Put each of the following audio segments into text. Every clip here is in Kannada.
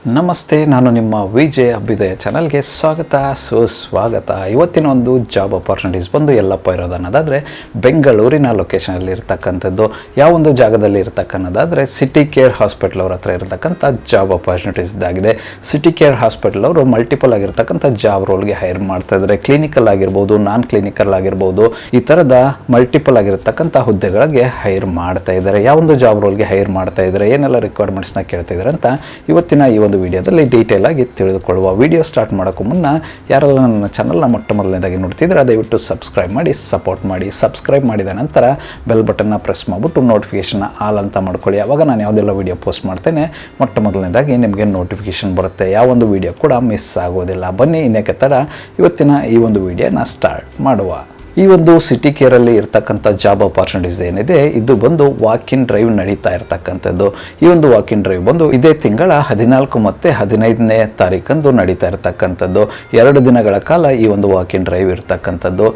ನಮಸ್ತೆ, ನಾನು ನಿಮ್ಮ ವಿಜಯ ಅಭ್ಯುದಯ ಚಾನಲ್ಗೆ ಸ್ವಾಗತ, ಸುಸ್ವಾಗತ. ಇವತ್ತಿನ ಒಂದು ಜಾಬ್ ಅಪಾರ್ಚುನಿಟೀಸ್ ಬಂದು ಎಲ್ಲಪ್ಪ ಇರೋದು ಅನ್ನೋದಾದರೆ ಬೆಂಗಳೂರಿನ ಲೊಕೇಶನಲ್ಲಿ ಇರ್ತಕ್ಕಂಥದ್ದು, ಯಾವ ಒಂದು ಜಾಗದಲ್ಲಿ ಇರ್ತಕ್ಕನ್ನೋದಾದರೆ ಸಿಟಿ ಕೇರ್ ಹಾಸ್ಪಿಟಲ್ ಅವ್ರ ಹತ್ರ ಇರತಕ್ಕಂಥ ಜಾಬ್ ಅಪಾರ್ಚುನಿಟೀಸ್ ಇದಾಗಿದೆ. ಸಿಟಿ ಕೇರ್ ಹಾಸ್ಪಿಟಲ್ ಅವರು ಮಲ್ಟಿಪಲ್ ಆಗಿರ್ತಕ್ಕಂಥ ಜಾಬ್ ರೋಲ್ಗೆ ಹೈರ್ ಮಾಡ್ತಾ ಇದ್ದಾರೆ ಕ್ಲಿನಿಕಲ್ ಆಗಿರ್ಬೋದು ನಾನ್ ಕ್ಲಿನಿಕಲ್ ಆಗಿರ್ಬೋದು, ಈ ಥರದ ಮಲ್ಟಿಪಲ್ ಆಗಿರ್ತಕ್ಕಂಥ ಹುದ್ದೆಗಳಿಗೆ ಹೈರ್ ಮಾಡ್ತಾ ಇದ್ದಾರೆ ಯಾವ ಒಂದು ಜಾಬ್ ರೋಲ್ಗೆ ಹೈರ್ ಮಾಡ್ತಾ ಇದ್ದಾರೆ ಏನೆಲ್ಲ ರಿಕ್ವೈರ್ಮೆಂಟ್ಸ್ನ ಕೇಳ್ತಾ ಇದ್ದಾರೆ ಅಂತ ಇವತ್ತಿನ ಈ ಒಂದು ವಿಡಿಯೋದಲ್ಲಿ ಡೀಟೇಲ್ ಆಗಿ ತಿಳಿದುಕೊಳ್ಳುವ ವಿಡಿಯೋ ಸ್ಟಾರ್ಟ್ ಮಾಡೋಕ್ಕೂ ಮುನ್ನ ಯಾರೆಲ್ಲ ನನ್ನ ಚಾನಲ್ನ ಮೊಟ್ಟ ಮೊದಲನೇದಾಗಿ ನೋಡ್ತಿದ್ರೆ ದಯವಿಟ್ಟು ಸಬ್ಸ್ಕ್ರೈಬ್ ಮಾಡಿ ಸಪೋರ್ಟ್ ಮಾಡಿ ಸಬ್ಸ್ಕ್ರೈಬ್ ಮಾಡಿದ ನಂತರ ಬೆಲ್ ಬಟನ್ನ ಪ್ರೆಸ್ ಮಾಡಿಬಿಟ್ಟು ನೋಟಿಫಿಕೇಷನ್ ಆಲ್ ಅಂತ ಮಾಡ್ಕೊಳ್ಳಿ. ಆವಾಗ ನಾನು ಯಾವುದೆಲ್ಲ ವಿಡಿಯೋ ಪೋಸ್ಟ್ ಮಾಡ್ತೇನೆ, ಮೊಟ್ಟ ಮೊದಲನೇದಾಗಿ ನಿಮಗೆ ನೋಟಿಫಿಕೇಷನ್ ಬರುತ್ತೆ. ಯಾವ ಒಂದು ವಿಡಿಯೋ ಕೂಡ ಮಿಸ್ ಆಗೋದಿಲ್ಲ. ಬನ್ನಿ, ಇನ್ನೇಕೆ ತಡ. ಇವತ್ತಿನ ಈ ಒಂದು ವಿಡಿಯೋನ ಸ್ಟಾರ್ಟ್ ಮಾಡುವ. ಈ ಒಂದು ಸಿಟಿ ಕೇರಲ್ಲಿ ಇರ್ತಕ್ಕಂಥ ಜಾಬ್ ಅಪರ್ಚುನಿಟೀಸ್ ಏನಿದೆ, ಇದು ಬಂದು ವಾಕ್ ಇನ್ ಡ್ರೈವ್ ನಡೀತಾ ಇರ್ತಕ್ಕಂಥದ್ದು. ಈ ಒಂದು ವಾಕ್ ಇನ್ ಡ್ರೈವ್ ಬಂದು ಇದೇ ತಿಂಗಳ ಹದಿನಾಲ್ಕು ಮತ್ತು ಹದಿನೈದನೇ ತಾರೀಕಂದು ನಡೀತಾ ಇರ್ತಕ್ಕಂಥದ್ದು. ಎರಡು ದಿನಗಳ ಕಾಲ ಈ ಒಂದು ವಾಕ್ ಇನ್ ಡ್ರೈವ್ ಇರ್ತಕ್ಕಂಥದ್ದು.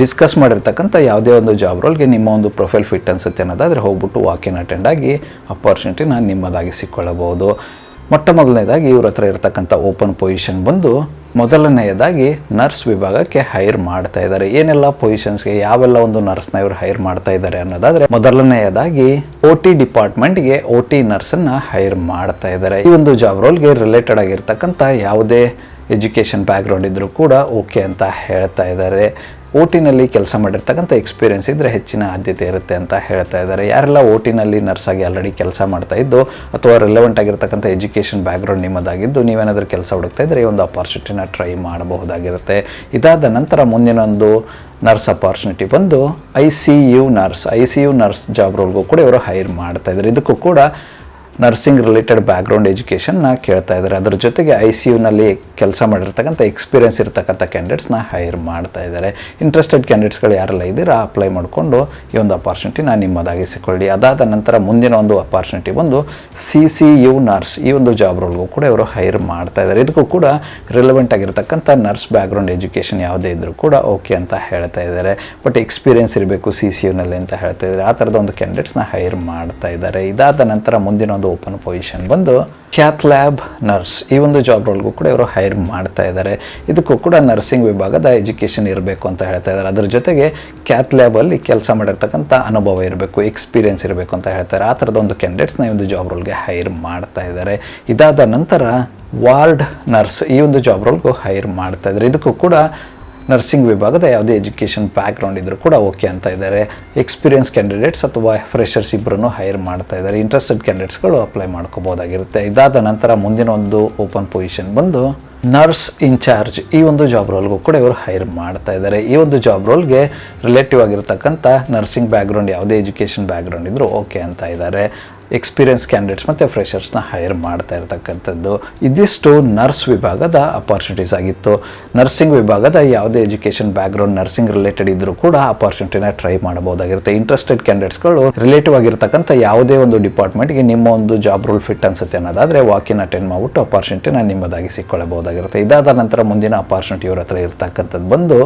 ಡಿಸ್ಕಸ್ ಮಾಡಿರ್ತಕ್ಕಂಥ ಯಾವುದೇ ಒಂದು ಜಾಬ್ ರೋಲ್ಗೆ ನಿಮ್ಮ ಒಂದು ಪ್ರೊಫೈಲ್ ಫಿಟ್ ಅನಿಸುತ್ತೆ ಅನ್ನೋದಾದರೆ ಹೋಗ್ಬಿಟ್ಟು ವಾಕಿನ್ ಅಟೆಂಡ್ ಆಗಿ ಅಪಾರ್ಚುನಿಟಿನ ನಿಮ್ಮದಾಗಿ ಸಿಕ್ಕೊಳ್ಳಬಹುದು ಮೊಟ್ಟ ಮೊದಲನೇದಾಗಿ ಇವ್ರ ಹತ್ರ ಇರತಕ್ಕಂಥ ಓಪನ್ ಪೊಸಿಷನ್ ಬಂದು ಮೊದಲನೆಯದಾಗಿ ನರ್ಸ್ ವಿಭಾಗಕ್ಕೆ ಹೈರ್ ಮಾಡ್ತಾ ಇದ್ದಾರೆ. ಏನೆಲ್ಲ ಪೊಸಿಷನ್ಸ್ಗೆ ಯಾವೆಲ್ಲ ಒಂದು ನರ್ಸ್ನ ಇವರು ಹೈರ್ ಮಾಡ್ತಾ ಇದ್ದಾರೆ ಅನ್ನೋದಾದ್ರೆ, ಮೊದಲನೆಯದಾಗಿ ಒ ಟಿ ಡಿಪಾರ್ಟ್ಮೆಂಟ್ಗೆ ಒ ಟಿ ನರ್ಸನ್ನು ಹೈರ್ ಮಾಡ್ತಾ ಇದ್ದಾರೆ. ಈ ಒಂದು ಜಾಬ್ ರೋಲ್ಗೆ ರಿಲೇಟೆಡ್ ಆಗಿರ್ತಕ್ಕಂಥ ಯಾವುದೇ ಎಜುಕೇಷನ್ ಬ್ಯಾಕ್ಗ್ರೌಂಡ್ ಇದ್ದರೂ ಕೂಡ ಓಕೆ ಅಂತ ಹೇಳ್ತಾ ಇದ್ದಾರೆ. ಓ ಕೆಲಸ ಮಾಡಿರ್ತಕ್ಕಂಥ ಎಕ್ಸ್ಪೀರಿಯನ್ಸ್ ಇದ್ದರೆ ಹೆಚ್ಚಿನ ಆದ್ಯತೆ ಇರುತ್ತೆ ಅಂತ ಹೇಳ್ತಾ ಇದ್ದಾರೆ. ಯಾರೆಲ್ಲ ಓ ಟಿನಲ್ಲಿ ನರ್ಸಾಗಿ ಆಲ್ರೆಡಿ ಕೆಲಸ ಮಾಡ್ತಾ ಇದ್ದು ಅಥವಾ ರಿಲೆವೆಂಟ್ ಆಗಿರ್ತಕ್ಕಂಥ ಎಜುಕೇಷನ್ ಬ್ಯಾಕ್ಗ್ರೌಂಡ್ ನಿಮ್ಮದಾಗಿದ್ದು, ನೀವೇನಾದರೂ ಕೆಲಸ ಹುಡುಕ್ತಾ ಇದ್ದರೆ ಈ ಒಂದು ಅಪಾರ್ಚುನಿಟಿನ ಟ್ರೈ ಮಾಡಬಹುದಾಗಿರುತ್ತೆ. ಇದಾದ ನಂತರ ಮುಂದಿನ ಒಂದು ನರ್ಸ್ ಅಪಾರ್ಚುನಿಟಿ ಬಂದು I C U nurse I C U nurse job ರೋಲ್ಗೂ ಕೂಡ ಇವರು ಹೈರ್ ಮಾಡ್ತಾ ಇದ್ದಾರೆ. ಇದಕ್ಕೂ ಕೂಡ ನರ್ಸಿಂಗ್ ರಿಲೇಟೆಡ್ ಬ್ಯಾಕ್ಗ್ರೌಂಡ್ ಎಜುಕೇಷನ್ನ ಕೇಳ್ತಾ ಇದ್ದಾರೆ. ಅದರ ಜೊತೆಗೆ ಐ ಸಿ ಯುನಲ್ಲಿ ಕೆಲಸ ಮಾಡಿರ್ತಕ್ಕಂಥ ಎಕ್ಸ್ಪೀರಿಯನ್ಸ್ ಇರ್ತಕ್ಕಂಥ ಕ್ಯಾಂಡಿಡೇಟ್ಸ್ನ ಹೈರ್ ಮಾಡ್ತಾ ಇದ್ದಾರೆ. ಇಂಟ್ರೆಸ್ಟೆಡ್ ಕ್ಯಾಂಡಿಡೇಟ್ಸ್ಗಳು ಯಾರೆಲ್ಲ ಇದ್ದೀರಾ ಅಪ್ಲೈ ಮಾಡಿಕೊಂಡು ಈ ಒಂದು ಅಪಾರ್ಚುನಿಟಿನ ನಿಮ್ಮದಾಗಿಸಿಕೊಳ್ಳಿ. ಅದಾದ ನಂತರ ಮುಂದಿನ ಒಂದು ಅಪಾರ್ಚುನಿಟಿ ಬಂದು ಸಿ ಸಿ ಯು ನರ್ಸ್ ಈ ಒಂದು ಜಾಬ್ ರೋಲ್ಗೂ ಕೂಡ ಇವರು ಹೈರ್ ಮಾಡ್ತಾ ಇದ್ದಾರೆ. ಇದಕ್ಕೂ ಕೂಡ ರಿಲೆವೆಂಟ್ ಆಗಿರ್ತಕ್ಕಂಥ ನರ್ಸ್ ಬ್ಯಾಕ್ಗ್ರೌಂಡ್ ಎಜುಕೇಷನ್ ಯಾವುದೇ ಇದ್ದರೂ ಕೂಡ ಓಕೆ ಅಂತ ಹೇಳ್ತಾ ಇದ್ದಾರೆ. ಬಟ್ ಎಕ್ಸ್ಪೀರಿಯನ್ಸ್ ಇರಬೇಕು ಸಿ ಸಿ ಯುನಲ್ಲಿ ಅಂತ ಹೇಳ್ತಾ ಇದ್ದಾರೆ. ಆ ಥರದ ಒಂದು ಕ್ಯಾಂಡಿಡೇಟ್ಸ್ನ ಹೈರ್ ಮಾಡ್ತಾ ಇದ್ದಾರೆ. ಇದಾದ ನಂತರ ಮುಂದಿನ ಒಂದು ಓಪನ್ ಪೊಸಿಷನ್ ಬಂದು ಕ್ಯಾತ್ ಲ್ಯಾಬ್ ನರ್ಸ್ ಈ ಒಂದು ಜಾಬ್ ರೋಲ್ಗೂ ಕೂಡ ಇವರು ಹೈರ್ ಮಾಡ್ತಾ ಇದ್ದಾರೆ ಇದಕ್ಕೂ ಕೂಡ ನರ್ಸಿಂಗ್ ವಿಭಾಗದ ಎಜುಕೇಷನ್ ಇರಬೇಕು ಅಂತ ಹೇಳ್ತಾ ಇದ್ದಾರೆ ಅದ್ರ ಜೊತೆಗೆ ಕ್ಯಾತ್ ಲ್ಯಾಬಲ್ಲಿ ಕೆಲಸ ಮಾಡಿರ್ತಕ್ಕಂಥ ಅನುಭವ ಇರಬೇಕು ಎಕ್ಸ್ಪೀರಿಯನ್ಸ್ ಇರಬೇಕು ಅಂತ ಹೇಳ್ತಾರೆ ಆ ಥರದ ಒಂದು ಕ್ಯಾಂಡಿಡೇಟ್ಸ್ನ ಈ ಒಂದು ಜಾಬ್ ರೋಲ್ಗೆ ಹೈರ್ ಮಾಡ್ತಾ ಇದ್ದಾರೆ ಇದಾದ ನಂತರ ವಾರ್ಡ್ ನರ್ಸ್ ಈ ಒಂದು ಜಾಬ್ ರೋಲ್ಗೂ ಹೈರ್ ಮಾಡ್ತಾ ಇದ್ದಾರೆ ಇದಕ್ಕೂ ಕೂಡ ನರ್ಸಿಂಗ್ ವಿಭಾಗದ ಯಾವುದೇ ಎಜುಕೇಷನ್ ಬ್ಯಾಕ್ಗ್ರೌಂಡ್ ಇದ್ದರೂ ಕೂಡ ಓಕೆ ಅಂತ ಇದ್ದಾರೆ ಎಕ್ಸ್ಪೀರಿಯನ್ಸ್ ಕ್ಯಾಂಡಿಡೇಟ್ಸ್ ಅಥವಾ ಫ್ರೆಷರ್ಸ್ ಇಬ್ಬರನ್ನು ಹೈರ್ ಮಾಡ್ತಾ ಇದ್ದಾರೆ ಇಂಟ್ರೆಸ್ಟೆಡ್ ಕ್ಯಾಂಡಿಡೇಟ್ಸ್ಗಳು ಅಪ್ಲೈ ಮಾಡ್ಕೋಬೋದಾಗಿರುತ್ತೆ. ಇದಾದ ನಂತರ ಮುಂದಿನ ಒಂದು ಓಪನ್ ಪೊಸಿಷನ್ ಬಂದು ನರ್ಸ್ ಇನ್ಚಾರ್ಜ್ ಈ ಒಂದು ಜಾಬ್ ರೋಲ್ಗೂ ಕೂಡ ಇವರು ಹೈರ್ ಮಾಡ್ತಾ ಇದ್ದಾರೆ ಈ ಒಂದು ಜಾಬ್ ರೋಲ್ಗೆ ರಿಲೇಟಿವ್ ಆಗಿರತಕ್ಕಂಥ ನರ್ಸಿಂಗ್ ಬ್ಯಾಕ್ಗ್ರೌಂಡ್ ಯಾವುದೇ ಎಜುಕೇಷನ್ ಬ್ಯಾಕ್ಗ್ರೌಂಡ್ ಇದ್ದರೂ ಓಕೆ ಅಂತ ಇದ್ದಾರೆ ಎಕ್ಸ್ಪೀರಿಯನ್ಸ್ ಕ್ಯಾಂಡಿಡೇಟ್ಸ್ ಮತ್ತು ಫ್ರೆಷರ್ಸ್ನ ಹೈರ್ ಮಾಡ್ತಾ ಇರ್ತಕ್ಕಂಥದ್ದು. ಇದಿಷ್ಟು ನರ್ಸ್ ವಿಭಾಗದ ಅಪಾರ್ಚುನಿಟೀಸ್ ಆಗಿತ್ತು. ನರ್ಸಿಂಗ್ ವಿಭಾಗದ ಯಾವುದೇ ಎಜುಕೇಷನ್ ಬ್ಯಾಕ್ಗ್ರೌಂಡ್ ನರ್ಸಿಂಗ್ ರಿಲೇಟೆಡ್ ಇದ್ದರೂ ಕೂಡ ಅಪಾರ್ಚುನಿಟಿನ ಟ್ರೈ ಮಾಡಬಹುದಾಗಿರುತ್ತೆ. ಇಂಟ್ರೆಸ್ಟೆಡ್ ಕ್ಯಾಂಡಿಡೇಟ್ಸ್ಗಳು ರಿಲೇಟಿವ್ ಆಗಿರ್ತಕ್ಕಂಥ ಯಾವುದೇ ಒಂದು ಡಿಪಾರ್ಟ್ಮೆಂಟ್ಗೆ ನಿಮ್ಮ ಒಂದು ಜಾಬ್ ರೋಲ್ ಫಿಟ್ ಅನ್ಸುತ್ತೆ ಅನ್ನೋದಾದರೆ ವಾಕಿನ್ ಅಟೆಂಡ್ ಮಾಡಿಬಿಟ್ಟು ಅಪಾರ್ಚುನಿಟಿನ ನಿಮ್ಮದಾಗಿ ಸಿಕ್ಕೊಳ್ಳಬಹುದಾಗಿರುತ್ತೆ ಇದಾದ ನಂತರ ಮುಂದಿನ ಅಪಾರ್ಚುನಿಟಿ ಇವ್ರ ಹತ್ರ ಇರತಕ್ಕಂಥದ್ದು ಬಂದು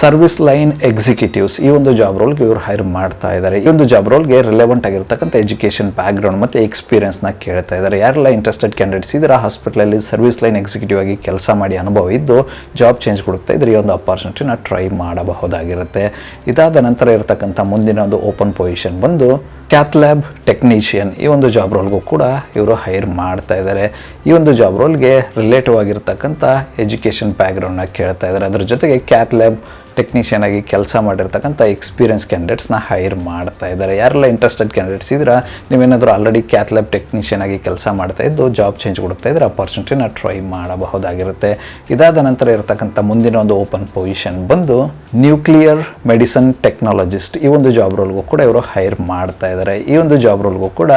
ಸರ್ವಿಸ್ ಲೈನ್ ಎಕ್ಸಿಕ್ಯೂಟಿವ್ಸ್ ಈ ಒಂದು ಜಾಬ್ ರೋಲ್ಗೆ ಇವರು ಹೈರ್ ಮಾಡ್ತಾ ಇದ್ದಾರೆ ಈ ಒಂದು ಜಾಬ್ ರೋಲ್ಗೆ ರಿಲೆವೆಂಟ್ ಆಗಿರ್ತಕ್ಕಂಥ ಎಜುಕೇಷನ್ ಬ್ಯಾಕ್ಗ್ರೌಂಡ್ ಮತ್ತು ಎಕ್ಸ್ಪೀರಿಯನ್ಸ್ನ ಕೇಳ್ತಾ ಇದ್ದಾರೆ. ಯಾರೆಲ್ಲ ಇಂಟ್ರೆಸ್ಟೆಡ್ ಕ್ಯಾಂಡಿಡೇಟ್ಸ್ ಇದ್ರೆ ಹಾಸ್ಪಿಟ್ಲಲ್ಲಿ ಸರ್ವಿಸ್ ಲೈನ್ ಎಕ್ಸಿಕ್ಯೂಟಿವ್ ಆಗಿ ಕೆಲಸ ಮಾಡಿ ಅನುಭವ ಇದ್ದು ಜಾಬ್ ಚೇಂಜ್ ಕೊಡುತ್ತಾ ಇದ್ರೆ ಈ ಒಂದು ಅಪಾರ್ಚುನಿಟಿನ ಟ್ರೈ ಮಾಡಬಹುದಾಗಿರುತ್ತೆ. ಇದಾದ ನಂತರ ಇರತಕ್ಕಂಥ ಮುಂದಿನ ಒಂದು ಓಪನ್ ಪೊಸಿಷನ್ ಬಂದು ಕ್ಯಾತ್ಲ್ಯಾಬ್ ಟೆಕ್ನಿಷಿಯನ್ ಈ ಒಂದು ಜಾಬ್ ರೋಲ್ಗೂ ಕೂಡ ಇವರು ಹೈರ್ ಮಾಡ್ತಾ ಇದ್ದಾರೆ. ಈ ಒಂದು ಜಾಬ್ ರೋಲ್ಗೆ ರಿಲೇಟಿವ್ ಆಗಿರ್ತಕ್ಕಂಥ ಎಜುಕೇಷನ್ ಬ್ಯಾಕ್ಗ್ರೌಂಡ್ನ ಕೇಳ್ತಾ ಇದ್ದಾರೆ. ಅದ್ರ ಜೊತೆಗೆ ಕ್ಯಾತ್ಲ್ಯಾಬ್ ಟೆಕ್ನಿಷಿಯನ್ ಆಗಿ ಕೆಲಸ ಮಾಡಿರ್ತಕ್ಕಂಥ ಎಕ್ಸ್ಪೀರಿಯನ್ಸ್ ಕ್ಯಾಂಡಿಡೇಟ್ಸ್ನ ಹೈರ್ ಮಾಡ್ತಾ ಇದ್ದಾರೆ. ಯಾರೆಲ್ಲ ಇಂಟ್ರೆಸ್ಟೆಡ್ ಕ್ಯಾಂಡಿಡೇಟ್ಸ್ ಇದ್ರೆ ನೀವೇನಾದರೂ ಆಲ್ರೆಡಿ ಕ್ಯಾತ್ಲ್ಯಾಬ್ ಟೆಕ್ನಿಷಿಯನ್ ಆಗಿ ಕೆಲಸ ಮಾಡ್ತಾ ಇದ್ದು ಜಾಬ್ ಚೇಂಜ್ ಕೊಡ್ತಾ ಇದ್ರೆ ಅಪಾರ್ಚುನಿಟಿನ ಟ್ರೈ ಮಾಡಬಹುದಾಗಿರುತ್ತೆ. ಇದಾದ ನಂತರ ಇರತಕ್ಕಂಥ ಮುಂದಿನ ಒಂದು ಓಪನ್ ಪೊಸಿಷನ್ ಬಂದು ನ್ಯೂಕ್ಲಿಯರ್ ಮೆಡಿಸನ್ ಟೆಕ್ನಾಲಜಿಸ್ಟ್ ಈ ಒಂದು ಜಾಬ್ ರೋಲ್ಗೂ ಕೂಡ ಇವರು ಹೈರ್ ಮಾಡ್ತಾ ಇದ್ದಾರೆ. ಈ ಒಂದು ಜಾಬ್ ರೋಲ್ಗೂ ಕೂಡ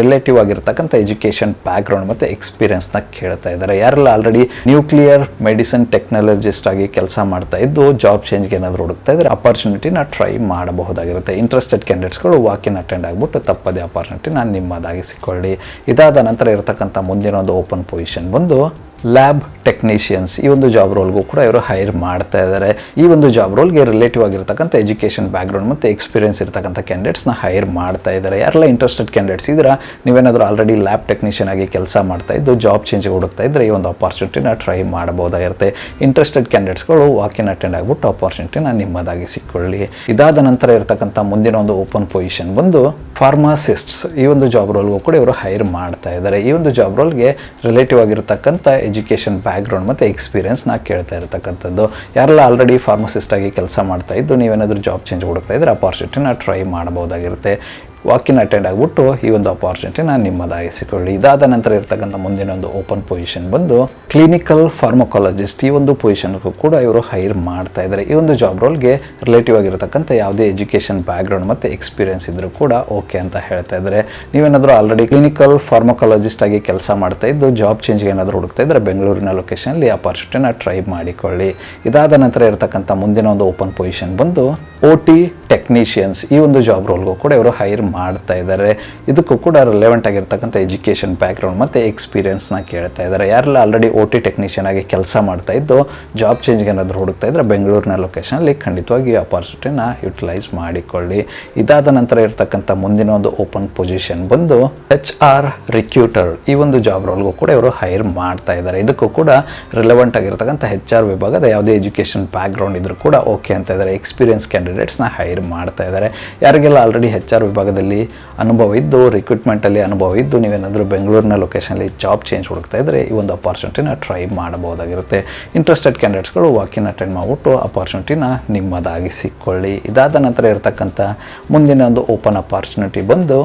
ರಿಲೇಟಿವ್ ಆಗಿರ್ತಕ್ಕಂಥ ಎಜುಕೇಷನ್ ಬ್ಯಾಕ್ಗ್ರೌಂಡ್ ಮತ್ತು ಎಕ್ಸ್ಪೀರಿಯನ್ಸ್ನ ಕೇಳ್ತಾ ಇದ್ದಾರೆ. ಯಾರೆಲ್ಲ ಆಲ್ರೆಡಿ ನ್ಯೂಕ್ಲಿಯರ್ ಮೆಡಿಸನ್ ಟೆಕ್ನಾಲಜಿಸ್ಟ್ ಆಗಿ ಕೆಲಸ ಮಾಡ್ತಾ ಇದ್ದು ಜಾಬ್ ಚೇಂಜ್ಗೆ ಏನಾದರೂ ಹುಡುಕ್ತಾ ಇದ್ರೆ ಅಪಾರ್ಚುನಿಟಿನ ಟ್ರೈ ಮಾಡಬಹುದಾಗಿರುತ್ತೆ. ಇಂಟ್ರೆಸ್ಟೆಡ್ ಕ್ಯಾಂಡಿಡೇಟ್ಸ್ಗಳು ವಾಕಿನ್ ಅಟೆಂಡ್ ಆಗಿಬಿಟ್ಟು ತಪ್ಪದೇ ನಾನು ನಿಮ್ಮದಾಗಿಸಿಕೊಳ್ಳಿ. ಇದಾದ ನಂತರ ಇರತಕ್ಕಂಥ ಮುಂದಿನ ಒಂದು ಓಪನ್ ಪೊಸಿಷನ್ ಬಂದು ಲ್ಯಾಬ್ ಟೆಕ್ನಿಷಿಯನ್ಸ್. ಈ ಒಂದು ಜಾಬ್ ರೋಲ್ಗೂ ಕೂಡ ಇವರು ಹೈರ್ ಮಾಡ್ತಾ ಇದ್ದಾರೆ ಈ ಒಂದು ಜಾಬ್ ರೋಲ್ಗೆ ರಿಲೇಟಿವ್ ಆಗಿರ್ತಕ್ಕಂಥ ಎಜುಕೇಷನ್ ಬ್ಯಾಕ್ಗ್ರೌಂಡ್ ಮತ್ತು ಎಕ್ಸ್ಪೀರಿಯನ್ಸ್ ಇರ್ತಕ್ಕಂಥ ಕ್ಯಾಂಡಿಡೇಟ್ಸ್ನ ಹೈರ್ ಮಾಡ್ತಾ ಇದ್ದಾರೆ ಯಾರೆಲ್ಲ ಇಂಟ್ರೆಸ್ಟೆಡ್ ಕ್ಯಾಂಡಿಡೇಟ್ಸ್ ಇದ್ದೀರಾ, ನೀವೇನಾದರೂ ಆಲ್ರೆಡಿ ಲ್ಯಾಬ್ ಟೆಕ್ನಿಷಿಯನ್ ಆಗಿ ಕೆಲಸ ಮಾಡ್ತಾ ಇದ್ದು ಜಾಬ್ ಚೇಂಜ್ ಹುಡುಕ್ತಾ ಇದ್ದರೆ ಈ ಒಂದು ಅಪಾರ್ಚುನಿಟಿನ ಟ್ರೈ ಮಾಡಬಹುದಾಗಿರುತ್ತೆ. ಇಂಟ್ರೆಸ್ಟೆಡ್ ಕ್ಯಾಂಡಿಡೇಟ್ಸ್ಗಳು ವಾಕಿನ್ ಅಟೆಂಡ್ ಆಗಿಬಿಟ್ಟು ಅಪಾರ್ಚುನಿಟಿನ ನಿಮ್ಮದಾಗಿ ಸಿಕ್ಕೊಳ್ಳಿ. ಇದಾದ ನಂತರ ಇರತಕ್ಕಂಥ ಮುಂದಿನ ಒಂದು ಓಪನ್ ಪೊಸಿಷನ್ ಬಂದು ಫಾರ್ಮಾಸಿಸ್ಟ್ಸ್ ಈ ಒಂದು ಜಾಬ್ ರೋಲ್ಗೂ ಕೂಡ ಇವರು ಹೈರ್ ಮಾಡ್ತಾ ಇದ್ದಾರೆ ಈ ಒಂದು ಜಾಬ್ ರೋಲ್ಗೆ ರಿಲೇಟಿವ್ ಆಗಿರ್ತಕ್ಕಂಥ ಎಜುಕೇಷನ್ ಬ್ಯಾಕ್ಗ್ರೌಂಡ್ ಮತ್ತು ನಾ ಕೇಳ್ತಾ ಇರತಕ್ಕಂಥದ್ದು. ಯಾರೆಲ್ಲ ಆಲ್ರೆಡಿ ಫಾರ್ಮಸಿಸ್ಟಾಗಿ ಕೆಲಸ ಮಾಡ್ತಾ ಇದ್ದು, ನೀವೇನಾದರೂ ಜಾಬ್ ಚೇಂಜ್ ಹುಡುಕ್ತಾ ಇದ್ರೆ ಅಪಾರ್ಚುನಿಟಿನ ಟ್ರೈ ಮಾಡಬಹುದಾಗಿರುತ್ತೆ. ವಾಕಿನ್ ಅಟೆಂಡ್ ಆಗಿಬಿಟ್ಟು ಈ ಒಂದು ಅಪಾರ್ಚುನಿಟಿನ ನಿಮ್ಮದಾಗಿಸಿಕೊಳ್ಳಿ. ಇದಾದ ನಂತರ ಇರ್ತಕ್ಕಂಥ ಮುಂದಿನ ಒಂದು ಓಪನ್ ಪೊಸಿಷನ್ ಬಂದು ಕ್ಲಿನಿಕಲ್ ಫಾರ್ಮಕಾಲಜಿಸ್ಟ್ ಈ ಒಂದು ಪೊಸಿಷನ್ಗೂ ಕೂಡ ಇವರು ಹೈರ್ ಮಾಡ್ತಾ ಇದ್ದಾರೆ ಈ ಒಂದು ಜಾಬ್ ರೋಲ್ಗೆ ರಿಲೇಟಿವ್ ಆಗಿರತಕ್ಕಂಥ ಯಾವುದೇ ಎಜುಕೇಷನ್ ಬ್ಯಾಕ್ಗ್ರೌಂಡ್ ಮತ್ತು ಎಕ್ಸ್ಪೀರಿಯನ್ಸ್ ಇದ್ದರೂ ಕೂಡ ಓಕೆ ಅಂತ ಹೇಳ್ತಾ ಇದ್ದಾರೆ ನೀವೇನಾದರೂ ಆಲ್ರೆಡಿ ಕ್ಲಿನಿಕಲ್ ಫಾರ್ಮಕಾಲಜಿಸ್ಟ್ ಆಗಿ ಕೆಲಸ ಮಾಡ್ತಾ ಇದ್ದು ಜಾಬ್ ಚೇಂಜ್ಗೆ ಏನಾದರೂ ಹುಡುಕ್ತಾ ಇದ್ದರೆ ಬೆಂಗಳೂರಿನ ಲೊಕೇಶನಲ್ಲಿ ಅಪಾರ್ಚುನಿಟಿನ ಟ್ರೈ ಮಾಡಿಕೊಳ್ಳಿ. ಇದಾದ ನಂತರ ಇರತಕ್ಕಂಥ ಮುಂದಿನ ಒಂದು ಓಪನ್ ಪೊಸಿಷನ್ ಬಂದು ಓ ಟಿ ಟೆಕ್ನಿಷಿಯನ್ಸ್ ಈ ಒಂದು ಜಾಬ್ ರೋಲ್ಗೂ ಕೂಡ ಇವರು ಹೈರ್ ಮಾಡ್ತಾ ಇದ್ದಾರೆ. ಇದಕ್ಕೂ ಕೂಡ ರಿಲೆವೆಂಟ್ ಆಗಿರ್ತಕ್ಕಂಥ ಎಜುಕೇಷನ್ ಬ್ಯಾಕ್ಗ್ರೌಂಡ್ ಮತ್ತು ಎಕ್ಸ್ಪೀರಿಯನ್ಸ್ನ ಕೇಳ್ತಾ ಇದ್ದಾರೆ. ಯಾರೆಲ್ಲ ಆಲ್ರೆಡಿ ಓ ಟಿ ಟೆಕ್ನಿಷಿಯನ್ ಆಗಿ ಕೆಲಸ ಮಾಡ್ತಾ ಇದ್ದು ಜಾಬ್ ಚೇಂಜ್ಗೆ ಏನಾದರೂ ಹುಡುಕ್ತಾ ಇದ್ದರೆ ಬೆಂಗಳೂರಿನ ಲೊಕೇಶನಲ್ಲಿ ಖಂಡಿತವಾಗಿ ಅಪಾರ್ಚುನಿಟಿನ ಯುಟಿಲೈಸ್ ಮಾಡಿಕೊಳ್ಳಿ. ಇದಾದ ನಂತರ ಇರತಕ್ಕಂಥ ಮುಂದಿನ ಒಂದು ಓಪನ್ ಪೊಸಿಷನ್ ಬಂದು ಎಚ್ ಆರ್ ರಿಕ್ಯೂಟರ್ ಈ ಒಂದು ಜಾಬ್ ರೋಲ್ಗೂ ಕೂಡ ಇವರು ಹೈರ್ ಮಾಡ್ತಾ ಇದ್ದಾರೆ. ಇದಕ್ಕೂ ಕೂಡ ರಿಲೆವೆಂಟ್ ಆಗಿರ್ತಕ್ಕಂಥ ಹೆಚ್ ಆರ್ ವಿಭಾಗದ ಯಾವುದೇ ಎಜುಕೇಷನ್ ಬ್ಯಾಕ್ಗ್ರೌಂಡ್ ಇದ್ರೂ ಕೂಡ ಓಕೆ ಅಂತ ಇದ್ದಾರೆ. ಎಕ್ಸ್ಪೀರಿಯನ್ಸ್ ಕ್ಯಾಂಡಿಡೇಟ್ಸ್ನ ಹೈರ್ ಮಾಡ್ತಾ ಇದ್ದಾರೆ. ಯಾರಿಗೆಲ್ಲ ಆಲ್ರೆಡಿ ಹೆಚ್ ಆರ್ ವಿಭಾಗದಲ್ಲಿ ಅನುಭವ ಇದ್ದು ರಿಕ್ರೂಟ್ಮೆಂಟಲ್ಲಿ ಅನುಭವ ಇದ್ದು, ನೀವೇನಾದರೂ ಬೆಂಗಳೂರಿನ ಲೊಕೇಶನಲ್ಲಿ ಜಾಬ್ ಚೇಂಜ್ ಹುಡುಕ್ತಾ ಇದ್ದರೆ ಈ ಒಂದು ಅಪಾರ್ಚುನಿಟಿನ ಟ್ರೈ ಮಾಡಬಹುದಾಗಿರುತ್ತೆ. ಇಂಟ್ರೆಸ್ಟೆಡ್ ಕ್ಯಾಂಡಿಡೇಟ್ಸ್ಗಳು ವಾಕಿನ್ ಅಟೆಂಡ್ ಮಾಡಿಬಿಟ್ಟು ಅಪಾರ್ಚುನಿಟಿನ ನಿಮ್ಮದಾಗಿಸಿಕೊಳ್ಳಿ. ಇದಾದ ನಂತರ ಇರತಕ್ಕಂಥ ಮುಂದಿನ ಒಂದು ಓಪನ್ ಅಪಾರ್ಚುನಿಟಿ ಬಂದು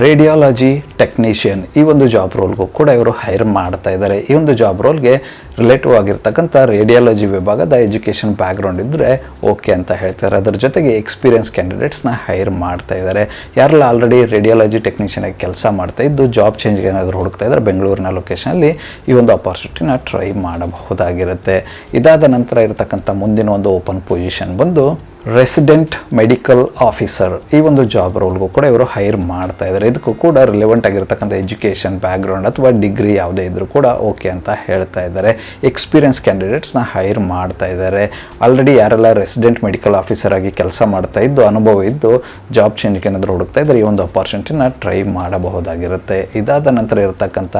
ರೇಡಿಯಾಲಜಿ ಟೆಕ್ನಿಷಿಯನ್ ಈ ಒಂದು ಜಾಬ್ ರೋಲ್ಗೂ ಕೂಡ ಇವರು ಹೈರ್ ಮಾಡ್ತಾ ಇದ್ದಾರೆ ಈ ಒಂದು ಜಾಬ್ ರೋಲ್ಗೆ ರಿಲೇಟಿವ್ ಆಗಿರ್ತಕ್ಕಂಥ ರೇಡಿಯಾಲಜಿ ವಿಭಾಗದ ಎಜುಕೇಷನ್ ಬ್ಯಾಕ್ಗ್ರೌಂಡ್ ಇದ್ದರೆ ಓಕೆ ಅಂತ ಹೇಳ್ತಾರೆ. ಅದರ ಜೊತೆಗೆ ಎಕ್ಸ್ಪೀರಿಯನ್ಸ್ ಕ್ಯಾಂಡಿಡೇಟ್ಸ್ನ ಹೈರ್ ಮಾಡ್ತಾ ಇದ್ದಾರೆ ಯಾರೆಲ್ಲ ಆಲ್ರೆಡಿ ರೇಡಿಯಾಲಜಿ ಟೆಕ್ನಿಷಿಯನ್ ಆಗಿ ಕೆಲಸ ಮಾಡ್ತಾ ಇದ್ದು ಜಾಬ್ ಚೇಂಜ್ಗೆ ಏನಾದರೂ ಹುಡುಕ್ತಾ ಇದ್ದಾರೆ ಬೆಂಗಳೂರಿನ ಲೊಕೇಶನಲ್ಲಿ ಈ ಒಂದು ಅಪಾರ್ಚುನಿಟಿನ ಟ್ರೈ ಮಾಡಬಹುದಾಗಿರುತ್ತೆ. ಇದಾದ ನಂತರ ಇರತಕ್ಕಂಥ ಮುಂದಿನ ಒಂದು ಓಪನ್ ಪೊಸಿಷನ್ ಬಂದು ರೆಸಿಡೆಂಟ್ ಮೆಡಿಕಲ್ ಆಫೀಸರ್ ಈ ಒಂದು ಜಾಬ್ ರೋಲ್ಗೂ ಕೂಡ ಇವರು ಹೈರ್ ಮಾಡ್ತಾ ಇದ್ದಾರೆ ಇದಕ್ಕೂ ಕೂಡ ರಿಲೆವೆಂಟ್ ಆಗಿರ್ತಕ್ಕಂಥ ಎಜುಕೇಷನ್ ಬ್ಯಾಕ್ಗ್ರೌಂಡ್ ಅಥವಾ ಡಿಗ್ರಿ ಯಾವುದೇ ಇದ್ದರೂ ಕೂಡ ಓಕೆ ಅಂತ ಹೇಳ್ತಾ ಇದ್ದಾರೆ ಎಕ್ಸ್ಪೀರಿಯನ್ಸ್ ಕ್ಯಾಂಡಿಡೇಟ್ಸ್ನ ಹೈರ್ ಮಾಡ್ತಾ ಇದ್ದಾರೆ ಆಲ್ರೆಡಿ ಯಾರೆಲ್ಲ ರೆಸಿಡೆಂಟ್ ಮೆಡಿಕಲ್ ಆಫೀಸರ್ ಆಗಿ ಕೆಲಸ ಮಾಡ್ತಾ ಇದ್ದು, ಅನುಭವ ಇದ್ದು ಜಾಬ್ ಚೇಂಜ್ಗೆ ಏನಾದರೂ ಹುಡುಕ್ತಾ ಇದ್ದಾರೆ ಈ ಒಂದು ಅಪಾರ್ಚುನಿಟಿನ ಟ್ರೈ ಮಾಡಬಹುದಾಗಿರುತ್ತೆ. ಇದಾದ ನಂತರ ಇರತಕ್ಕಂಥ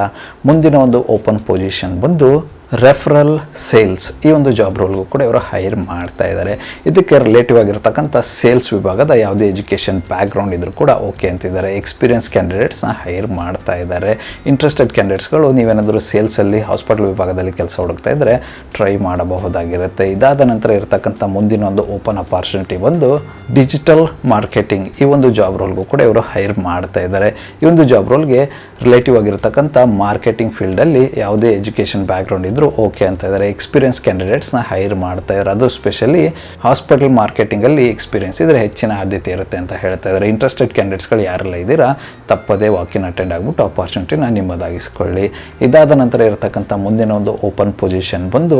ಮುಂದಿನ ಒಂದು ಓಪನ್ ಪೊಸಿಷನ್ ಬಂದು ರೆಫರಲ್ ಸೇಲ್ಸ್ ಈ ಒಂದು ಜಾಬ್ ರೋಲ್ಗೂ ಕೂಡ ಇವರು ಹೈರ್ ಮಾಡ್ತಾ ಇದ್ದಾರೆ ಇದಕ್ಕೆ ರಿಲೇಟಿವ್ ಆಗಿರ್ತಕ್ಕಂಥ ಸೇಲ್ಸ್ ವಿಭಾಗದ ಯಾವುದೇ ಎಜುಕೇಷನ್ ಬ್ಯಾಕ್ಗ್ರೌಂಡ್ ಇದ್ರೂ ಕೂಡ ಓಕೆ ಅಂತಿದ್ದಾರೆ ಎಕ್ಸ್ಪೀರಿಯನ್ಸ್ ಕ್ಯಾಂಡಿಡೇಟ್ಸ್ನ ಹೈರ್ ಮಾಡ್ತಾ ಇದ್ದಾರೆ ಇಂಟ್ರೆಸ್ಟೆಡ್ ಕ್ಯಾಂಡಿಡೇಟ್ಸ್ಗಳು ನೀವೇನಾದರೂ ಸೇಲ್ಸಲ್ಲಿ ಹಾಸ್ಪಿಟಲ್ ವಿಭಾಗದಲ್ಲಿ ಕೆಲಸ ಹುಡುಕ್ತಾ ಇದ್ದರೆ ಟ್ರೈ ಮಾಡಬಹುದಾಗಿರುತ್ತೆ. ಇದಾದ ನಂತರ ಇರತಕ್ಕಂಥ ಮುಂದಿನ ಒಂದು ಓಪನ್ ಅಪಾರ್ಚುನಿಟಿ ಬಂದು ಡಿಜಿಟಲ್ ಮಾರ್ಕೆಟಿಂಗ್ ಈ ಒಂದು ಜಾಬ್ ರೋಲ್ಗೂ ಕೂಡ ಇವರು ಹೈರ್ ಮಾಡ್ತಾ ಇದ್ದಾರೆ ಈ ಒಂದು ಜಾಬ್ ರೋಲ್ಗೆ ರಿಲೇಟಿವ್ ಆಗಿರತಕ್ಕಂಥ ಮಾರ್ಕೆಟಿಂಗ್ ಫೀಲ್ಡಲ್ಲಿ ಯಾವುದೇ ಎಜುಕೇಷನ್ ಬ್ಯಾಕ್ಗ್ರೌಂಡ್ ಇದ್ದರೂ ಓಕೆ ಅಂತ ಇದ್ದಾರೆ ಎಕ್ಸ್ಪೀರಿಯನ್ಸ್ ಕ್ಯಾಂಡಿಡೇಟ್ಸ್ನ ಹೈರ್ ಮಾಡ್ತಾ ಇದ್ದಾರೆ ಅದು ಸ್ಪೆಷಲಿ ಹಾಸ್ಪಿಟಲ್ ಮಾರ್ಕೆಟಿಂಗಲ್ಲಿ ಎಕ್ಸ್ಪೀರಿಯನ್ಸ್ ಇದ್ದರೆ ಹೆಚ್ಚಿನ ಆದ್ಯತೆ ಇರುತ್ತೆ ಅಂತ ಹೇಳ್ತಾ ಇದ್ದಾರೆ ಇಂಟ್ರೆಸ್ಟೆಡ್ ಕ್ಯಾಂಡಿಡೇಟ್ಸ್ಗಳು ಯಾರೆಲ್ಲ ಇದ್ದೀರಾ, ತಪ್ಪದೇ ವಾಕಿನ್ ಅಟೆಂಡ್ ಆಗಿಬಿಟ್ಟು ಅಪಾರ್ಚುನಿಟಿನ ನಿಮ್ಮದಾಗಿಸ್ಕೊಳ್ಳಿ. ಇದಾದ ನಂತರ ಇರತಕ್ಕಂಥ ಮುಂದಿನ ಒಂದು ಓಪನ್ ಪೊಸಿಷನ್ ಬಂದು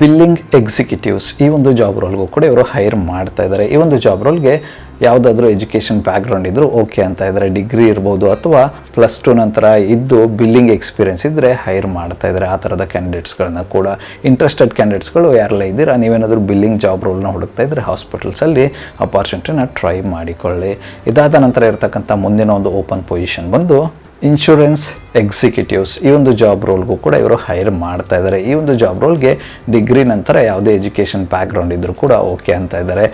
ಬಿಲ್ಲಿಂಗ್ ಎಕ್ಸಿಕ್ಯೂಟಿವ್ಸ್ ಈ ಒಂದು ಜಾಬ್ ರೋಲ್ಗೂ ಕೂಡ ಇವರು ಹೈರ್ ಮಾಡ್ತಾ ಇದ್ದಾರೆ ಈ ಒಂದು ಜಾಬ್ ರೋಲ್ಗೆ ಯಾವುದಾದ್ರೂ ಎಜುಕೇಷನ್ ಬ್ಯಾಕ್ಗ್ರೌಂಡ್ ಇದ್ದರೂ ಓಕೆ ಅಂತ ಇದ್ದಾರೆ ಡಿಗ್ರಿ ಇರ್ಬೋದು ಅಥವಾ ಪ್ಲಸ್ ಟು ನಂತರ ಇದ್ದು ಬಿಲ್ಲಿಂಗ್ ಎಕ್ಸ್ಪೀರಿಯನ್ಸ್ ಇದ್ದರೆ ಹೈರ್ ಮಾಡ್ತಾ ಇದ್ದಾರೆ ಆ ಥರದ ಕ್ಯಾಂಡಿಡೇಟ್ಸ್ಗಳನ್ನ ಕೂಡ ಇಂಟ್ರೆಸ್ಟೆಡ್ ಕ್ಯಾಂಡಿಡೇಟ್ಸ್ಗಳು ಯಾರೆಲ್ಲ ಇದ್ದೀರಾ, ನೀವೇನಾದರೂ ಬಿಲ್ಲಿಂಗ್ ಜಾಬ್ ರೋಲ್ನ ಹುಡುಕ್ತಾ ಇದ್ದರೆ ಹಾಸ್ಪಿಟಲ್ಸಲ್ಲಿ ಅಪಾರ್ಚುನಿಟಿನ ಟ್ರೈ ಮಾಡಿಕೊಳ್ಳಿ. ಇದಾದ ನಂತರ ಇರತಕ್ಕಂಥ ಮುಂದಿನ ಒಂದು ಓಪನ್ ಪೊಸಿಷನ್ ಬಂದು ಇನ್ಶೂರೆನ್ಸ್ ಎಕ್ಸಿಕ್ಯೂಟಿವ್ಸ್ ಈ ಒಂದು ಜಾಬ್ ರೋಲ್ಗೂ ಕೂಡ ಇವರು ಹೈರ್ ಮಾಡ್ತಾ ಇದ್ದಾರೆ ಈ ಒಂದು ಜಾಬ್ ರೋಲ್ಗೆ ಡಿಗ್ರಿ ನಂತರ ಯಾವುದೇ ಎಜುಕೇಷನ್ ಬ್ಯಾಕ್ಗ್ರೌಂಡ್ ಇದ್ದರೂ ಕೂಡ ಓಕೆ ಅಂತ ಇದ್ದಾರೆ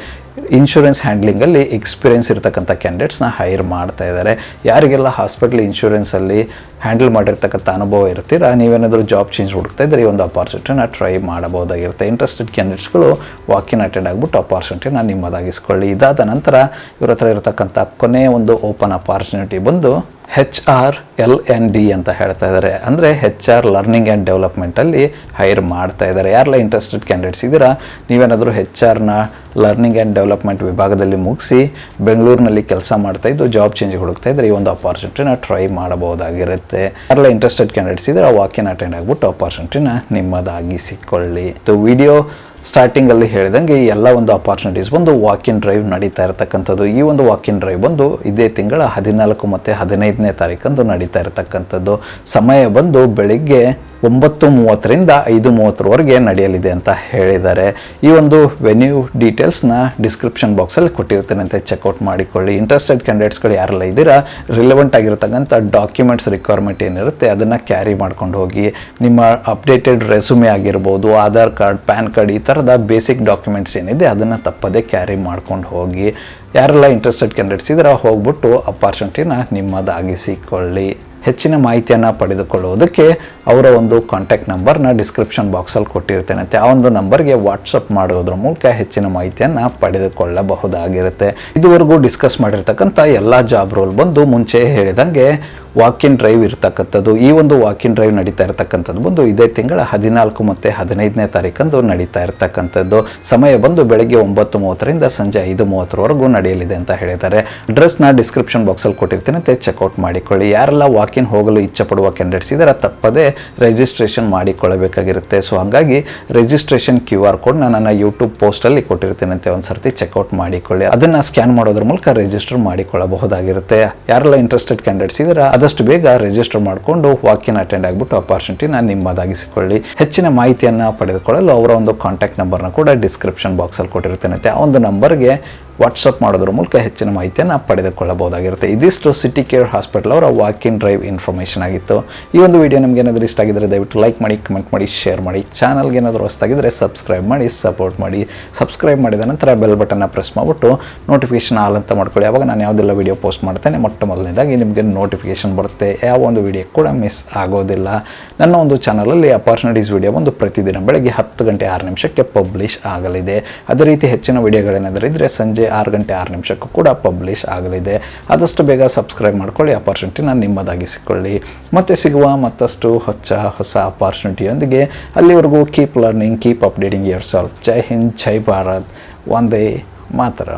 ಇನ್ಶೂರೆನ್ಸ್ ಹ್ಯಾಂಡ್ಲಿಂಗಲ್ಲಿ ಎಕ್ಸ್ಪೀರಿಯನ್ಸ್ ಇರತಕ್ಕಂಥ ಕ್ಯಾಂಡಿಡೇಟ್ಸ್ನ ಹೈರ್ ಮಾಡ್ತಾ ಇದ್ದಾರೆ. ಯಾರಿಗೆಲ್ಲ ಹಾಸ್ಪಿಟಲ್ ಇನ್ಶೂರೆನ್ಸಲ್ಲಿ ಹ್ಯಾಂಡಲ್ ಮಾಡಿರ್ತಕ್ಕಂಥ ಅನುಭವ ಇರ್ತೀರಾ? ನೀವೇನಾದರೂ ಜಾಬ್ ಚೇಂಜ್ ಹುಡುಕ್ತಾ ಇದ್ದರೆ ಈ ಒಂದು ಅಪಾರ್ಚುನಿಟಿನ ಟ್ರೈ ಮಾಡಬಹುದಾಗಿರುತ್ತೆ. ಇಂಟ್ರೆಸ್ಟೆಡ್ ಕ್ಯಾಂಡಿಡೇಟ್ಸ್ಗಳು ವಾಕಿನ್ ಅಟೆಂಡ್ ಆಗಿಬಿಟ್ಟು ಅಪಾರ್ಚುನಿಟಿನ ನಿಮ್ಮದಾಗಿಸ್ಕೊಳ್ಳಿ. ಇದಾದ ನಂತರ ಇವ್ರ ಹತ್ರ ಇರತಕ್ಕಂಥ ಕೊನೆಯ ಒಂದು ಓಪನ್ ಅಪಾರ್ಚುನಿಟಿ ಬಂದು H R L N D ಅಂತ ಹೇಳ್ತಾ ಇದ್ದಾರೆ. ಅಂದರೆ ಹೆಚ್ ಆರ್ ಲರ್ನಿಂಗ್ ಆ್ಯಂಡ್ ಡೆವಲಪ್ಮೆಂಟಲ್ಲಿ ಹೈರ್ ಮಾಡ್ತಾ ಇದ್ದಾರೆ. ಯಾರೆಲ್ಲ ಇಂಟ್ರೆಸ್ಟೆಡ್ ಕ್ಯಾಂಡಿಡೇಟ್ಸ್ ಇದ್ದೀರಾ, ನೀವೇನಾದರೂ ಹೆಚ್ ಆರ್ನ ಲರ್ನಿಂಗ್ ಆ್ಯಂಡ್ ಡೆವಲಪ್ಮೆಂಟ್ ವಿಭಾಗದಲ್ಲಿ ಮುಗಿಸಿ ಬೆಂಗಳೂರಿನಲ್ಲಿ ಕೆಲಸ ಮಾಡ್ತಾ ಇದ್ದು ಜಾಬ್ ಚೇಂಜ್ ಹುಡುಕ್ತಾ ಇದ್ದರೆ ಈ ಒಂದು ಅಪಾರ್ಚುನಿಟಿನ ಟ್ರೈ ಮಾಡಬಹುದಾಗಿರುತ್ತೆ. ಯಾರೆಲ್ಲ ಇಂಟ್ರೆಸ್ಟೆಡ್ ಕ್ಯಾಂಡಿಡೇಟ್ಸ್ ಇದ್ದರೆ ವಾಕ್ಯನ ಅಟೆಂಡ್ ಆಗಿಬಿಟ್ಟು ಅಪಾರ್ಚುನಿಟಿನ ನಿಮ್ಮದಾಗಿಸಿಕೊಳ್ಳಿ. ವಿಡಿಯೋ ಸ್ಟಾರ್ಟಿಂಗಲ್ಲಿ ಹೇಳಿದಂಗೆ ಈ ಎಲ್ಲ ಒಂದು ಅಪಾರ್ಚುನಿಟೀಸ್ ಬಂದು ವಾಕ್ ಇನ್ ಡ್ರೈವ್ ನಡೀತಾ ಇರತಕ್ಕಂಥದ್ದು. ಈ ಒಂದು ವಾಕ್ ಇನ್ ಡ್ರೈವ್ ಬಂದು ಇದೇ ತಿಂಗಳ ಹದಿನಾಲ್ಕು ಮತ್ತು ಹದಿನೈದನೇ ತಾರೀಕಂದು ನಡೀತಾ ಇರತಕ್ಕಂಥದ್ದು. ಸಮಯ ಬಂದು ಬೆಳಿಗ್ಗೆ ಒಂಬತ್ತು ಮೂವತ್ತರಿಂದ ಐದು ಮೂವತ್ತರವರೆಗೆ ನಡೆಯಲಿದೆ ಅಂತ ಹೇಳಿದ್ದಾರೆ. ಈ ಒಂದು ವೆನ್ಯೂ ಡೀಟೇಲ್ಸ್ನ ಡಿಸ್ಕ್ರಿಪ್ಷನ್ ಬಾಕ್ಸಲ್ಲಿ ಕೊಟ್ಟಿರ್ತೇನೆ ಅಂತ ಚೆಕ್ಔಟ್ ಮಾಡಿಕೊಳ್ಳಿ. ಇಂಟ್ರೆಸ್ಟೆಡ್ ಕ್ಯಾಂಡಿಡೇಟ್ಸ್ಗಳು ಯಾರೆಲ್ಲ ಇದ್ದೀರಾ ರಿಲೆವೆಂಟ್ ಆಗಿರತಕ್ಕಂಥ ಡಾಕ್ಯುಮೆಂಟ್ಸ್ ರಿಕ್ವೈರ್ಮೆಂಟ್ ಏನಿರುತ್ತೆ ಅದನ್ನು ಕ್ಯಾರಿ ಮಾಡ್ಕೊಂಡು ಹೋಗಿ. ನಿಮ್ಮ ಅಪ್ಡೇಟೆಡ್ ರೆಸ್ಯೂಮೆ ಆಗಿರ್ಬೋದು, ಆಧಾರ್ ಕಾರ್ಡ್, ಪ್ಯಾನ್ ಕಾರ್ಡ್, ಈ ಥರದ ಬೇಸಿಕ್ ಡಾಕ್ಯುಮೆಂಟ್ಸ್ ಏನಿದೆ ಅದನ್ನು ತಪ್ಪದೇ ಕ್ಯಾರಿ ಮಾಡ್ಕೊಂಡು ಹೋಗಿ. ಯಾರೆಲ್ಲ ಇಂಟ್ರೆಸ್ಟೆಡ್ ಕ್ಯಾಂಡಿಡೇಟ್ಸ್ ಇದ್ದೀರಾ, ಹೋಗ್ಬಿಟ್ಟು ಅಪಾರ್ಚುನಿಟಿನ ನಿಮ್ಮದಾಗಿಸಿಕೊಳ್ಳಿ. ಹೆಚ್ಚಿನ ಮಾಹಿತಿಯನ್ನು ಪಡೆದುಕೊಳ್ಳುವುದಕ್ಕೆ ಅವರ ಒಂದು ಕಾಂಟ್ಯಾಕ್ಟ್ ನಂಬರ್ನ ಡಿಸ್ಕ್ರಿಪ್ಷನ್ ಬಾಕ್ಸಲ್ಲಿ ಕೊಟ್ಟಿರ್ತೇನೆ ಆ ಒಂದು ನಂಬರ್ಗೆ ವಾಟ್ಸಪ್ ಮಾಡೋದ್ರ ಮೂಲಕ ಹೆಚ್ಚಿನ ಮಾಹಿತಿಯನ್ನು ಪಡೆದುಕೊಳ್ಳಬಹುದಾಗಿರುತ್ತೆ. ಇದುವರೆಗೂ ಡಿಸ್ಕಸ್ ಮಾಡಿರ್ತಕ್ಕಂಥ ಎಲ್ಲ ಜಾಬ್ ರೋಲ್ ಬಂದು ಮುಂಚೆ ಹೇಳಿದಂಗೆ ವಾಕ್ ಇನ್ ಡ್ರೈವ್ ಇರ್ತಕ್ಕಂಥದ್ದು, ಈ ಒಂದು ವಾಕ್ ಇನ್ ಡ್ರೈವ್ ನಡೀತಾ ಇರತಕ್ಕಂಥದ್ದು ಬಂದು ಇದೇ ತಿಂಗಳ ಹದಿನಾಲ್ಕು ಮತ್ತು ಹದಿನೈದನೇ ತಾರೀಕಂದು ನಡೀತಾ ಇರತಕ್ಕಂಥದ್ದು. ಸಮಯ ಬಂದು ಬೆಳಗ್ಗೆ ಒಂಬತ್ತು ಮೂವತ್ತರಿಂದ ಸಂಜೆ ಐದು ಮೂವತ್ತರವರೆಗೂ ನಡೆಯಲಿದೆ ಅಂತ ಹೇಳಿದ್ದಾರೆ. ಡ್ರೆಸ್ನ ಡಿಸ್ಕ್ರಿಪ್ಷನ್ ಬಾಕ್ಸಲ್ಲಿ ಕೊಟ್ಟಿರ್ತೀನಿ ಅಂತ ಚೆಕ್ಔಟ್ ಮಾಡಿಕೊಳ್ಳಿ. ಯಾರೆಲ್ಲ ವಾಕ್ ಇನ್ ಹೋಗಲು ಇಚ್ಛೆ ಪಡುವ ಕ್ಯಾಂಡಿಡೇಟ್ಸ್ ಇದ್ದಾರೆ, ತಪ್ಪದೇ ರಿಜಿಸ್ಟ್ರೇಷನ್ ಮಾಡಿಕೊಳ್ಳಬೇಕಾಗಿರುತ್ತೆ. ಸೊ ಹಾಗಾಗಿ ರಿಜಿಸ್ಟ್ರೇಷನ್ ಕ್ಯೂ ಆರ್ ಕೋಡ್ನ ನನ್ನ ಯೂಟ್ಯೂಬ್ ಪೋಸ್ಟಲ್ಲಿ ಕೊಟ್ಟಿರ್ತೀನಂತೆ ಒಂದು ಸರ್ತಿ ಚೆಕ್ಔಟ್ ಮಾಡಿಕೊಳ್ಳಿ. ಅದನ್ನು ಸ್ಕ್ಯಾನ್ ಮಾಡೋದ್ರ ಮೂಲಕ ರಿಜಿಸ್ಟರ್ ಮಾಡಿಕೊಳ್ಳಬಹುದಾಗಿರುತ್ತೆ. ಯಾರೆಲ್ಲ ಇಂಟ್ರೆಸ್ಟೆಡ್ ಕ್ಯಾಂಡಿಡೇಟ್ಸ್ ಇದ್ದಾರೆ ಆದಷ್ಟು ಬೇಗ ರಿಜಿಸ್ಟರ್ ಮಾಡಿಕೊಂಡು ವಾಕಿನ್ ಅಟೆಂಡ್ ಆಗಿಬಿಟ್ಟು ಅಪಾರ್ಚುನಿಟಿನ ನಿಮ್ಮದಾಗಿಸಿಕೊಳ್ಳಿ. ಹೆಚ್ಚಿನ ಮಾಹಿತಿಯನ್ನು ಪಡೆದುಕೊಳ್ಳಲು ಅವರ ಒಂದು ಕಾಂಟ್ಯಾಕ್ಟ್ ನಂಬರ್ನ ಕೂಡ ಡಿಸ್ಕ್ರಿಪ್ಷನ್ ಬಾಕ್ಸಲ್ಲಿ ಕೊಟ್ಟಿರ್ತೇನೆ ಆ ಒಂದು ನಂಬರ್ಗೆ ವಾಟ್ಸಪ್ ಮಾಡೋದ್ರ ಮೂಲಕ ಹೆಚ್ಚಿನ ಮಾಹಿತಿಯನ್ನು ಪಡೆದುಕೊಳ್ಳಬಹುದಾಗಿರುತ್ತೆ. ಇದಿಷ್ಟು ಸಿಟಿ ಕೇರ್ ಹಾಸ್ಪಿಟಲ್ ಅವರ ವಾಕ್ ಇನ್ ಡ್ರೈವ್ ಇನ್ಫಾರ್ಮೇಷನ್ ಆಗಿತ್ತು. ಈ ಒಂದು ವಿಡಿಯೋ ನಿಮ್ಗೆ ಏನಾದರೂ ಇಷ್ಟ ಆಗಿದ್ದರೆ ದಯವಿಟ್ಟು ಲೈಕ್ ಮಾಡಿ ಕಮೆಂಟ್ ಮಾಡಿ ಶೇರ್ ಮಾಡಿ. ಚಾನಲ್ಗೆ ಏನಾದರೂ ಹೊಸ್ತಾಗಿದ್ದರೆ ಸಬ್ಸ್ಕ್ರೈಬ್ ಮಾಡಿ ಸಪೋರ್ಟ್ ಮಾಡಿ. ಸಬ್ಸ್ಕ್ರೈಬ್ ಮಾಡಿದ ನಂತರ ಬೆಲ್ ಬಟನ್ನ ಪ್ರೆಸ್ ಮಾಡಿಬಿಟ್ಟು ನೋಟಿಫಿಕೇಶನ್ ಆಲ್ ಅಂತ ಮಾಡ್ಕೊಳ್ಳಿ. ಯಾವಾಗ ನಾನು ಯಾವುದೆಲ್ಲ ವಿಡಿಯೋ ಪೋಸ್ಟ್ ಮಾಡ್ತೇನೆ, ಮೊಟ್ಟ ಮೊದಲನೇದಾಗಿ ನಿಮಗೆ ನೋಟಿಫಿಕೇಷನ್ ಬರುತ್ತೆ. ಯಾವ ಒಂದು ವಿಡಿಯೋ ಕೂಡ ಮಿಸ್ ಆಗೋದಿಲ್ಲ. ನನ್ನ ಒಂದು ಚಾನಲಲ್ಲಿ ಅಪಾರ್ಚುನಿಟೀಸ್ ವಿಡಿಯೋ ಒಂದು ಪ್ರತಿದಿನ ಬೆಳಗ್ಗೆ ಹತ್ತು ಗಂಟೆ ಆರು ನಿಮಿಷಕ್ಕೆ ಪಬ್ಲಿಷ್ ಆಗಲಿದೆ. ಅದೇ ರೀತಿ ಹೆಚ್ಚಿನ ವಿಡಿಯೋಗಳೇನಾದರೂ ಇದ್ದರೆ ಸಂಜೆ ಆರು ಗಂಟೆ ಆರು ನಿಮಿಷಕ್ಕೂ ಕೂಡ ಪಬ್ಲಿಷ್ ಆಗಲಿದೆ. ಆದಷ್ಟು ಬೇಗ ಸಬ್ಸ್ಕ್ರೈಬ್ ಮಾಡ್ಕೊಳ್ಳಿ ಅಪಾರ್ಚುನಿಟಿನ ನಿಮ್ಮದಾಗಿಸಿಕೊಳ್ಳಿ ಮತ್ತೆ ಸಿಗುವ ಮತ್ತಷ್ಟು ಹೊಚ್ಚ ಹೊಸ ಅಪಾರ್ಚುನಿಟಿಯೊಂದಿಗೆ ಅಲ್ಲಿವರೆಗೂ keep learning keep updating your self ಜೈ ಹಿಂದ್, ಜೈ ಭಾರತ್. ಒಂದೇ ಮಾತರ.